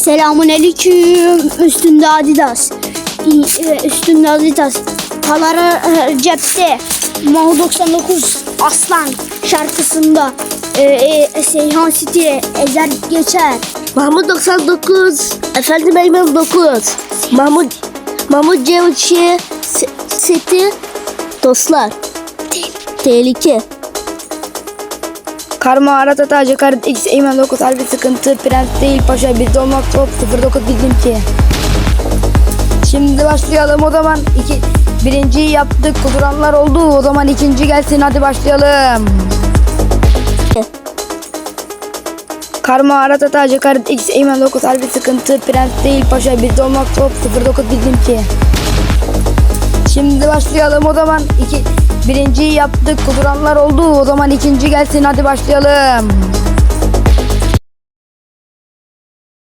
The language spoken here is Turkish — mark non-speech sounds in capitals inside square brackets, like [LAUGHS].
Selamun aleyküm. Üstünde Adidas. E, Üstünde Adidas. Paları e, cepte. Mahu 99 Aslan şarkısında e, e, Seyhan City ezer geçer. Mahmut 99. Efendim Eymen 9. Mahmut Mahmut Cevçi seti dostlar. Tehlike. Karma Arat Atacı Karat X Eymen 9 Harbi sıkıntı Prens değil paşa bizde olmak top 09 bildim ki. Şimdi başlayalım o zaman. İki, Birinciyi yaptık kuduranlar oldu. O zaman ikinci gelsin hadi başlayalım. [LAUGHS] Karma Arat Atacı Karat X Eymen 9 Harbi sıkıntı Prens değil paşa bizde olmak top 09 bildim ki Şimdi başlayalım o zaman. İki, Birinciyi yaptık. Kuduranlar oldu. O zaman ikinci gelsin. Hadi başlayalım